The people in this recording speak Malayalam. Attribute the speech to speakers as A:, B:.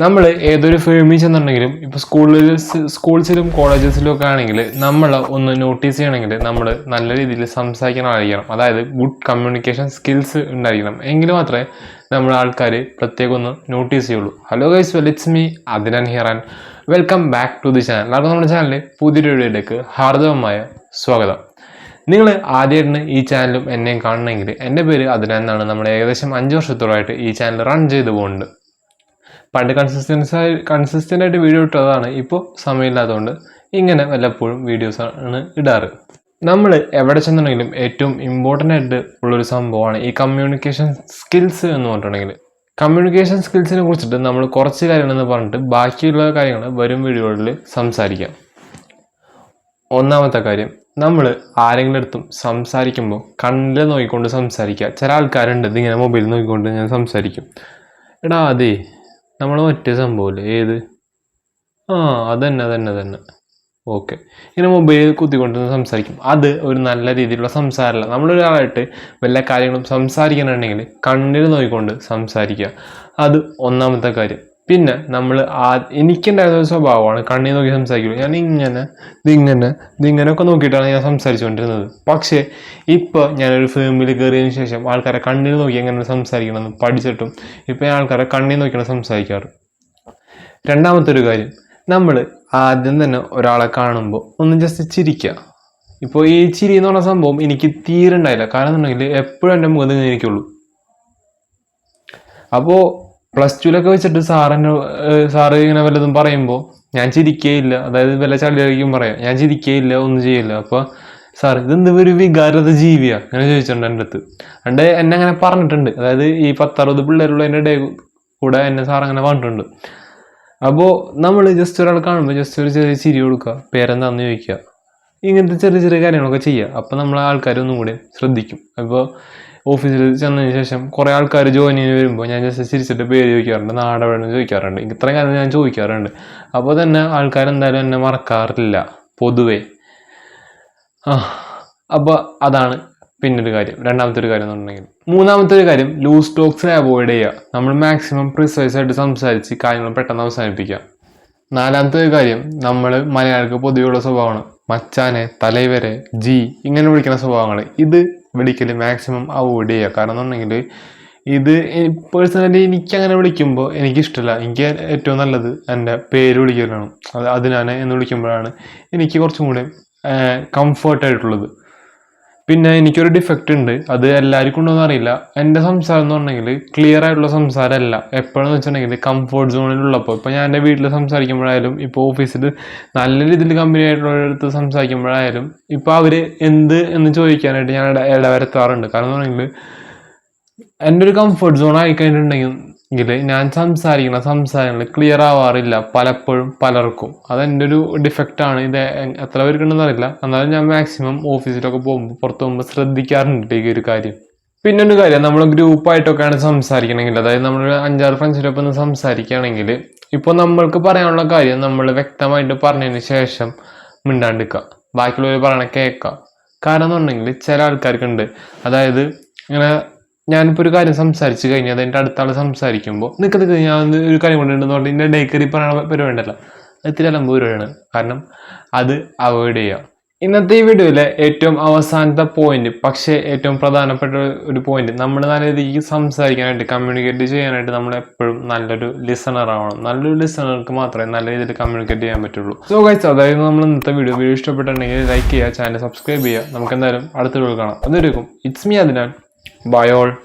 A: നമ്മൾ ഏതൊരു ഫീൽഡിൽ ചെന്നുണ്ടെങ്കിലും ഇപ്പോൾ സ്കൂളിൽ സ്കൂൾസിലും കോളേജസിലും ഒക്കെ ആണെങ്കിൽ നമ്മൾ ഒന്ന് നോട്ടീസ് ചെയ്യണമെങ്കിൽ നമ്മൾ നല്ല രീതിയിൽ സംസാരിക്കാൻ ആയിരിക്കണം അതായത് ഗുഡ് കമ്മ്യൂണിക്കേഷൻ സ്കിൽസ് ഉണ്ടായിരിക്കണം. എങ്കിൽ മാത്രമേ നമ്മൾ ആൾക്കാർ പ്രത്യേകം ഒന്ന് നോട്ടീസ് ചെയ്യുള്ളൂ. Hello guys well it's me Adnan ഹിയറാൻ welcome back to the channel അപ്പോൾ നമ്മുടെ ചാനലിൽ പുതിയൊരു വീഡിയോയിലേക്ക് ഹാർദവമായ സ്വാഗതം. നിങ്ങൾ ആദ്യമായിട്ട് ഈ ചാനലും എന്നെയും കാണണമെങ്കിൽ എന്റെ പേര് അതിനാൻ എന്നാണ്. നമ്മൾ ഏകദേശം അഞ്ച് വർഷത്തോളമായിട്ട് ഈ ചാനൽ റൺ ചെയ്തു പോകുന്നുണ്ട് പണ്ട് കൺസിസ്റ്റൻസ് ആയി കൺസിസ്റ്റന്റ് ആയിട്ട് വീഡിയോ ഇട്ടതാണ്. ഇപ്പോൾ സമയമില്ലാത്തതുകൊണ്ട് ഇങ്ങനെ വല്ലപ്പോഴും വീഡിയോസ് ആണ് ഇടാറ്. നമ്മൾ എവിടെ ചെന്നുണ്ടെങ്കിലും ഏറ്റവും ഇമ്പോർട്ടന്റ് ആയിട്ട് ഉള്ളൊരു സംഭവമാണ് ഈ കമ്മ്യൂണിക്കേഷൻ സ്കിൽസ് എന്ന് പറഞ്ഞിട്ടുണ്ടെങ്കിൽ. കമ്മ്യൂണിക്കേഷൻ സ്കിൽസിനെ കുറിച്ചിട്ട് നമ്മൾ കുറച്ച് കാര്യങ്ങളെന്ന് പറഞ്ഞിട്ട് ബാക്കിയുള്ള കാര്യങ്ങൾ വരും വീഡിയോകളിൽ സംസാരിക്കാം. ഒന്നാമത്തെ കാര്യം നമ്മൾ ആരെങ്കിലും അടുത്തും സംസാരിക്കുമ്പോൾ കണ്ണിൽ നോക്കിക്കൊണ്ട് സംസാരിക്കുക. ചില ആൾക്കാരുണ്ട് ഇതിങ്ങനെ മൊബൈൽ നോക്കിക്കൊണ്ട് ഞാൻ സംസാരിക്കും. എടാ അതെ നമ്മൾ മറ്റേ സംഭവമില്ലേ? ഏത്? ആ അതന്നെ അതന്നെ തന്നെ ഓക്കെ. ഇങ്ങനെ മൊബൈൽ കുത്തിക്കൊണ്ട് സംസാരിക്കും. അത് ഒരു നല്ല രീതിയിലുള്ള സംസാരമല്ല. നമ്മളൊരാളായിട്ട് വല്ല കാര്യങ്ങളും സംസാരിക്കാനുണ്ടെങ്കിൽ കണ്ണിൽ നോക്കിക്കൊണ്ട് സംസാരിക്കുക. അത് ഒന്നാമത്തെ കാര്യം. പിന്നെ നമ്മൾ ആ എനിക്കുണ്ടായിരുന്ന ഒരു സ്വഭാവമാണ് കണ്ണിൽ നോക്കി സംസാരിക്കുള്ളൂ. ഞാൻ ഇങ്ങനെ ഇതിങ്ങനെ ഇതിങ്ങനെയൊക്കെ നോക്കിയിട്ടാണ് ഞാൻ സംസാരിച്ചുകൊണ്ടിരുന്നത്. പക്ഷേ ഇപ്പോൾ ഞാനൊരു ഫിലിമിൽ കയറിയതിന് ശേഷം ആൾക്കാരെ കണ്ണിൽ നോക്കി എങ്ങനെ സംസാരിക്കണമെന്ന് പഠിച്ചിട്ടും ഇപ്പോൾ ഞാൻ ആൾക്കാരെ കണ്ണിൽ നോക്കിയാണ് സംസാരിക്കാറ്. രണ്ടാമത്തെ ഒരു കാര്യം നമ്മൾ ആദ്യം തന്നെ ഒരാളെ കാണുമ്പോൾ ഒന്ന് ജസ്റ്റ് ചിരിക്കുക ഇപ്പോൾ ഈ ചിരി എന്ന് പറഞ്ഞ സംഭവം എനിക്ക് തീരെ ഉണ്ടായില്ല. കാരണം എന്നുണ്ടെങ്കിൽ എപ്പോഴും എന്റെ മുഖത്ത് ഇങ്ങനെ ഇരിക്കുള്ളൂ. അപ്പോൾ പ്ലസ് ടുവിലൊക്കെ വെച്ചിട്ട് സാറിന് സാറ് ഇങ്ങനെ വല്ലതും പറയുമ്പോൾ ഞാൻ ചിരിക്കേയില്ല. അതായത് വല്ല ചളിയായിരിക്കും പറയാം ഞാൻ ചിരിക്കേയില്ല ഒന്നും ചെയ്യില്ല. അപ്പോൾ സാർ ഇതെന്ത് ഒരു വികാരത ജീവിയാ? അങ്ങനെ ചോദിച്ചിട്ടുണ്ട് എന്റെ അടുത്ത്. അണ്ട് എന്നെ അങ്ങനെ പറഞ്ഞിട്ടുണ്ട്. അതായത് ഈ പത്തറുപത് പിള്ളേരുള്ള എന്റെ ഇടയിൽ കൂടെ എന്നെ സാർ അങ്ങനെ പറഞ്ഞിട്ടുണ്ട്. അപ്പോൾ നമ്മൾ ജസ്റ്റ് ഒരാൾ കാണുമ്പോൾ ജസ്റ്റ് ഒരു ചെറിയ ചിരി കൊടുക്കുക. പേരെന്താന്ന് ചോദിക്കുക. ഇങ്ങനത്തെ ചെറിയ ചെറിയ കാര്യങ്ങളൊക്കെ ചെയ്യുക അപ്പോൾ നമ്മൾ ആൾക്കാർ ഒന്നും കൂടി ശ്രദ്ധിക്കും. അപ്പോൾ ഓഫീസിൽ ചെന്നതിന് ശേഷം കുറേ ആൾക്കാർ ജോയിൻ ചെയ്ത് വരുമ്പോൾ ഞാൻ ജസ്റ്റ് ചിരിച്ചിട്ട് പേര് ചോദിക്കാറുണ്ട് നാട് എവിടെയെന്ന് ചോദിക്കാറുണ്ട്. ഇത്രയും കാര്യം ഞാൻ ചോദിക്കാറുണ്ട്. അപ്പോൾ തന്നെ ആൾക്കാർ എന്തായാലും എന്നെ മറക്കാറില്ല പൊതുവേ. ആ അപ്പോൾ അതാണ് പിന്നൊരു കാര്യം. രണ്ടാമത്തെ ഒരു കാര്യം എന്ന് പറഞ്ഞിട്ടുണ്ടെങ്കിൽ മൂന്നാമത്തെ ഒരു കാര്യം ലൂസ് ടോക്സിനെ അവോയ്ഡ് ചെയ്യുക നമ്മൾ മാക്സിമം പ്രിസൈസ് ആയിട്ട് സംസാരിച്ച് കാര്യങ്ങൾ പെട്ടെന്ന് അവസാനിപ്പിക്കുക നാലാമത്തെ ഒരു കാര്യം നമ്മൾ മലയാളിക്ക് പൊതുവെയുള്ള സ്വഭാവമാണ്. മച്ചാനെ തലവരെ ജി ഇങ്ങനെ വിളിക്കുന്ന സ്വഭാവങ്ങൾ. ഇത് വിളിക്കൽ മാക്സിമം അവോയ്ഡ് ചെയ്യുക. കാരണം എന്നുണ്ടെങ്കിൽ ഇത് പേഴ്സണലി എനിക്ക് അങ്ങനെ വിളിക്കുമ്പോൾ എനിക്കിഷ്ടമല്ല എനിക്ക് ഏറ്റവും നല്ലത് എന്റെ പേര് വിളിക്കാനാണ് അത് അതിനാണ് എന്ന് വിളിക്കുമ്പോഴാണ് എനിക്ക് കുറച്ചും കൂടെ കംഫർട്ടായിട്ടുള്ളത് പിന്നെ എനിക്കൊരു ഡിഫക്റ്റ് ഉണ്ട്. അത് എല്ലാവർക്കും ഉണ്ടോയെന്ന് അറിയില്ല. എന്റെ സംസാരം എന്ന് പറഞ്ഞെങ്കിൽ ക്ലിയർ ആയിട്ടുള്ള സംസാരമല്ല. എപ്പോഴെന്ന് വെച്ചിട്ടുണ്ടെങ്കിൽ കംഫർട്ട് സോണിലുള്ളപ്പോൾ ഇപ്പോൾ ഞാൻ എന്റെ വീട്ടിൽ സംസാരിക്കുമ്പോഴായാലും ഇപ്പോൾ ഓഫീസിൽ നല്ല രീതിയിൽ കമ്പനി ആയിട്ടുള്ളവരടുത്ത് സംസാരിക്കുമ്പോഴായാലും ഇപ്പോൾ അവർ എന്ത് എന്ന് ചോദിക്കാനായിട്ട് ഞാൻ ഇട ഇടവരുത്താറുണ്ട്. കാരണം എന്ന് പറഞ്ഞെങ്കിൽ എന്റെ ഒരു കംഫർട്ട് സോൺ ആയി കഴിഞ്ഞിട്ടുണ്ടെങ്കിൽ ഞാൻ സംസാരിക്കുന്ന സംസാരങ്ങൾ ക്ലിയർ ആവാറില്ല പലപ്പോഴും പലർക്കും. അതെന്റെ ഒരു ഡിഫക്റ്റ് ആണ്. ഇത് എത്ര പേർക്കുണ്ടെന്ന് അറിയില്ല. എന്നാലും ഞാൻ മാക്സിമം ഓഫീസിലൊക്കെ പോകുമ്പോൾ പുറത്ത് പോകുമ്പോൾ ശ്രദ്ധിക്കാറുണ്ട് ഈ ഒരു കാര്യം. പിന്നെ ഒരു കാര്യം നമ്മൾ ഗ്രൂപ്പായിട്ടൊക്കെയാണ് സംസാരിക്കണമെങ്കിൽ അതായത് നമ്മൾ അഞ്ചാറ് ഫ്രണ്ട്സിനൊപ്പം ഒന്ന് സംസാരിക്കുകയാണെങ്കിൽ ഇപ്പോൾ നമ്മൾക്ക് പറയാനുള്ള കാര്യം നമ്മൾ വ്യക്തമായിട്ട് പറഞ്ഞതിന് ശേഷം മിണ്ടാണ്ടിക്കുക ബാക്കിയുള്ളവർ പറയണ കേൾക്കുക. കാരണം എന്നുണ്ടെങ്കിൽ ചില ആൾക്കാർക്കുണ്ട്. അതായത് ഇങ്ങനെ ഞാനിപ്പോൾ ഒരു കാര്യം സംസാരിച്ചു കഴിഞ്ഞാൽ അതിന്റെ അടുത്ത ആൾ സംസാരിക്കുമ്പോൾ നിൽക്ക് നിൽക്ക് ഞാൻ ഒരു കാര്യം കൊണ്ടുണ്ടെന്ന് പറഞ്ഞിട്ട് എന്റെ ഡേക്കറി പറയണ പരിപാടി ഉണ്ടല്ലോ അത് ഇത്തിരി അലമ്പ് പരിപാടിയാണ്. കാരണം അത് അവോയ്ഡ് ചെയ്യുക ഇന്നത്തെ ഈ വീഡിയോയിലെ ഏറ്റവും അവസാനത്തെ പോയിന്റ് പക്ഷേ ഏറ്റവും പ്രധാനപ്പെട്ട ഒരു പോയിന്റ് നമ്മൾ നല്ല രീതിക്ക് സംസാരിക്കാനായിട്ട് കമ്മ്യൂണിക്കേറ്റ് ചെയ്യാനായിട്ട് നമ്മൾ എപ്പോഴും നല്ലൊരു ലിസണർ ആവണം. നല്ലൊരു ലിസണർക്ക് മാത്രമേ നല്ല രീതിയിൽ കമ്മ്യൂണിക്കേറ്റ് ചെയ്യാൻ പറ്റുള്ളൂ. സോ ഗൈസ് അതായത് നമ്മൾ ഇന്നത്തെ വീഡിയോ വീഡിയോ ഇഷ്ടപ്പെട്ടുണ്ടെങ്കിൽ ലൈക്ക് ചെയ്യുക ചാനൽ സബ്സ്ക്രൈബ് ചെയ്യുക. നമുക്ക് എന്തായാലും അടുത്ത വീഡിയോ കാണാം. അതൊരുക്കും it's me Adnan Bye all.